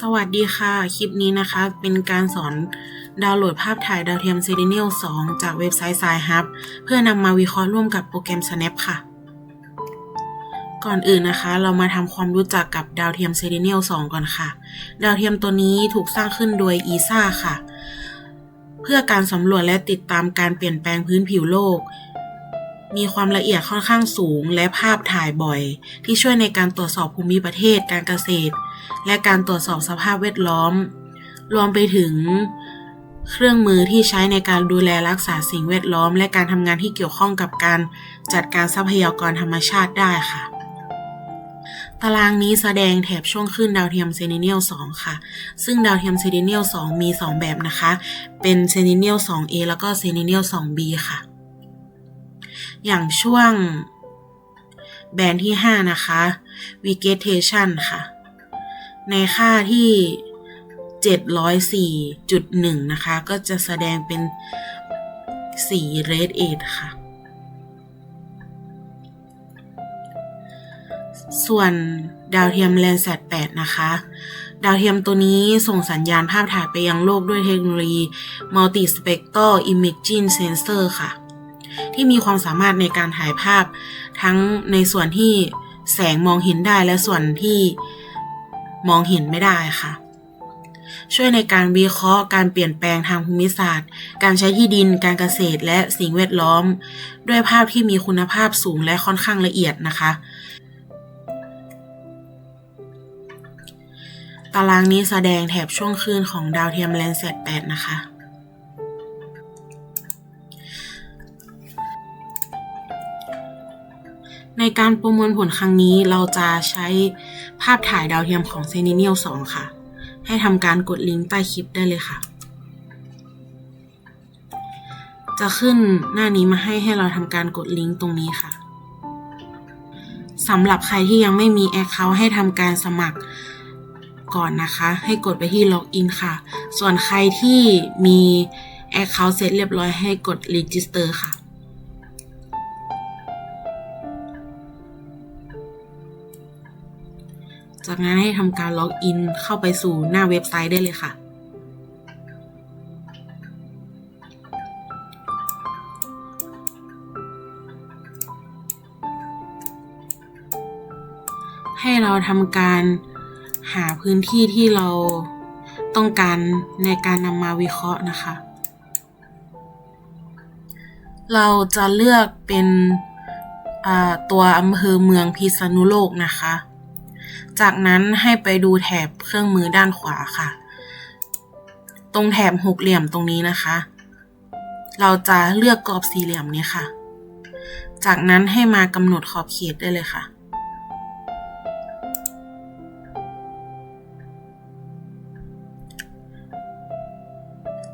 สวัสดีค่ะ คลิปนี้นะคะ เป็นการสอนดาวน์โหลดภาพถ่ายดาวเทียม Sentinel 2จากเว็บไซต์ SciHub เพื่อนำมาวิเคราะห์ร่วมกับโปรแกรม Snap ค่ะ ก่อนอื่นนะคะ เรามาทำความรู้จักกับดาวเทียม Sentinel 2ก่อนค่ะ ดาวเทียมตัวนี้ถูกสร้างขึ้นโดย ESA ค่ะ เพื่อการสำรวจและติดตามการเปลี่ยนแปลงพื้นผิวโลก มีความละเอียดค่อนข้างสูง และภาพถ่ายบ่อย ที่ช่วยในการตรวจสอบภูมิประเทศ การเกษตร และการตรวจสอบสภาพแวดล้อม รวมไปถึงเครื่องมือที่ใช้ในการดูแลรักษาสิ่งแวดล้อม และการทำงานที่เกี่ยวข้องกับการจัดการทรัพยากรธรรมชาติได้ค่ะ ตารางนี้แสดงแถบช่วงขึ้นดาวเทียม Sentinel 2ค่ะ ซึ่งดาวเทียม Sentinel 2มี 2 แบบนะคะ เป็น Sentinel 2A แล้วก็ Sentinel 2B ค่ะ อย่างช่วงแบนที่ 5 นะคะ Vegetation ค่ะ ในค่าที่ 704.1 นะคะ ก็จะแสดงเป็นสี Red 8ค่ะ ส่วนดาวเทียม Landsat 8นะคะ ดาวเทียมตัวนี้ส่งสัญญาณภาพถ่ายไปยังโลกด้วยเทคโนโลยี Multispectral Imaging Sensor ค่ะ ที่มีความสามารถในการถ่ายภาพทั้งในส่วนที่แสงมองเห็นได้และส่วนที่ มองเห็นไม่ได้ค่ะ ช่วยในการวิเคราะห์การเปลี่ยนแปลงทางภูมิศาสตร์ การใช้ที่ดิน การเกษตรและสิ่งแวดล้อม ด้วยภาพที่มีคุณภาพสูงและค่อนข้างละเอียดนะคะตารางนี้แสดงแถบช่วงคืนของดาวเทียมแลนเซต8นะคะ ในการประมวลผลครั้งนี้เราจะใช้ภาพถ่ายดาวเทียมของ s e n i n e l 2 ค่ะ ให้ทำการกดลิงก์ใต้คลิปได้เลยค่ะ จะขึ้นหน้านี้มาให้ให้เราทำการกดลิงก์ตรงนี้ค่ะสำหรับใครที่ยังไม่มี Account ให้ทำการสมัครก่อนนะคะ ให้กดไปที่ล็อกอินค่ะ ส่วนใครที่มี Account เสร็จเรียบร้อยให้กด Register ค่ะ จากนั้นให้ทำการล็อกอินเข้าไปสู่หน้าเว็บไซต์ได้เลยค่ะ ให้เราทำการหาพื้นที่ที่เราต้องการในการนำมาวิเคราะห์นะคะ เราจะเลือกเป็นตัวอำเภอเมืองพิษณุโลกนะคะ จากนั้นให้ไปดูแถบเครื่องมือด้านขวาค่ะ ตรงแถบหกเหลี่ยมตรงนี้นะคะ เราจะเลือกกรอบสี่เหลี่ยมนี้ค่ะ จากนั้นให้มากำหนดขอบเขตได้เลยค่ะ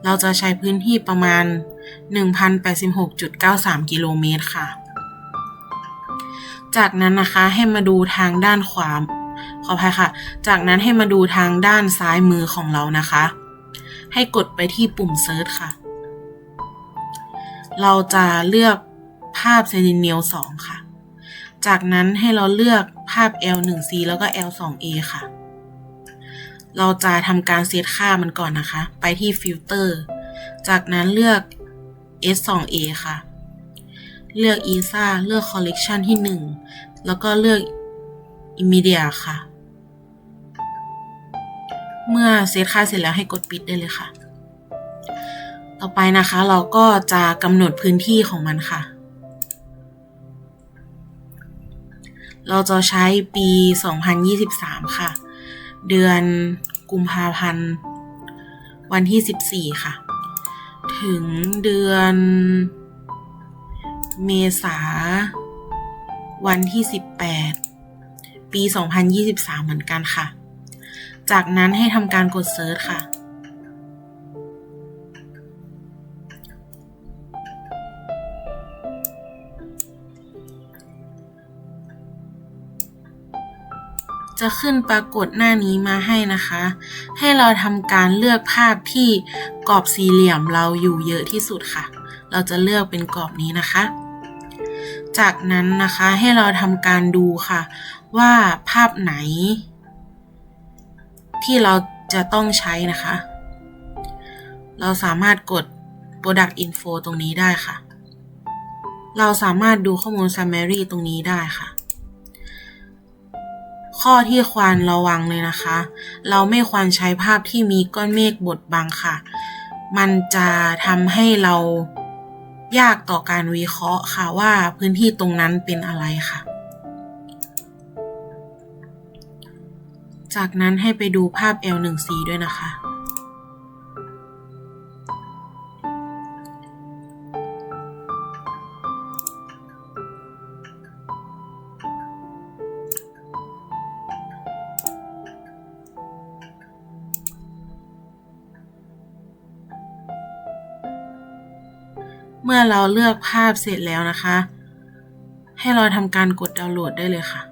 เราจะใช้พื้นที่ประมาณ 1,086.93 กิโลเมตรค่ะ จากนั้นนะคะให้มาดูทางด้านขวา ขออภัยค่ะ จากนั้นให้มาดูทางด้านซ้ายมือของเรานะคะ ให้กดไปที่ปุ่ม Search ค่ะ เราจะเลือกภาพ Sentinel 2ค่ะ จากนั้นให้เราเลือกภาพ L1C แล้วก็ L2A ค่ะ เราจะทำการเซตค่ามันก่อนนะคะ ไปที่ฟิลเตอร์ จากนั้นเลือก S2A ค่ะ เลือก ESA เลือก Collection ที่ 1 แล้วก็เลือก Immedia ค่ะ เมื่อเซตค่าเสร็จแล้วให้กดปิดได้เลยค่ะ ต่อไปนะคะเราก็จะกำหนดพื้นที่ของมันค่ะ เราจะใช้ปี 2023 ค่ะ เดือนกุมภาพันธ์วันที่ 14 ค่ะ ถึงเดือนเมษาวันที่ 18 ปี 2023 เหมือนกันค่ะ จากนั้นให้ทำการกดเซิร์ชค่ะ จะขึ้นปรากฏหน้านี้มาให้นะคะ ให้เราทำการเลือกภาพที่กรอบสี่เหลี่ยมเราอยู่เยอะที่สุดค่ะ เราจะเลือกเป็นกรอบนี้นะคะ จากนั้นนะคะให้เราทำการดูค่ะ ว่าภาพไหน ที่เราจะต้องใช้นะคะ เราสามารถกด Product Info ตรงนี้ได้ค่ะ เราสามารถดูข้อมูล Summary ตรงนี้ได้ค่ะ ข้อที่ควรระวังเลยนะคะ เราไม่ควรใช้ภาพที่มีก้อนเมฆบดบังค่ะ มันจะทำให้เรายากต่อการวิเคราะห์ค่ะว่าพื้นที่ตรงนั้นเป็นอะไรค่ะ จากนั้นให้ไปดูภาพ L1C ด้วยนะคะ เมื่อเราเลือกภาพเสร็จแล้วนะคะ ให้เราทำการกดดาวน์โหลดได้เลยค่ะ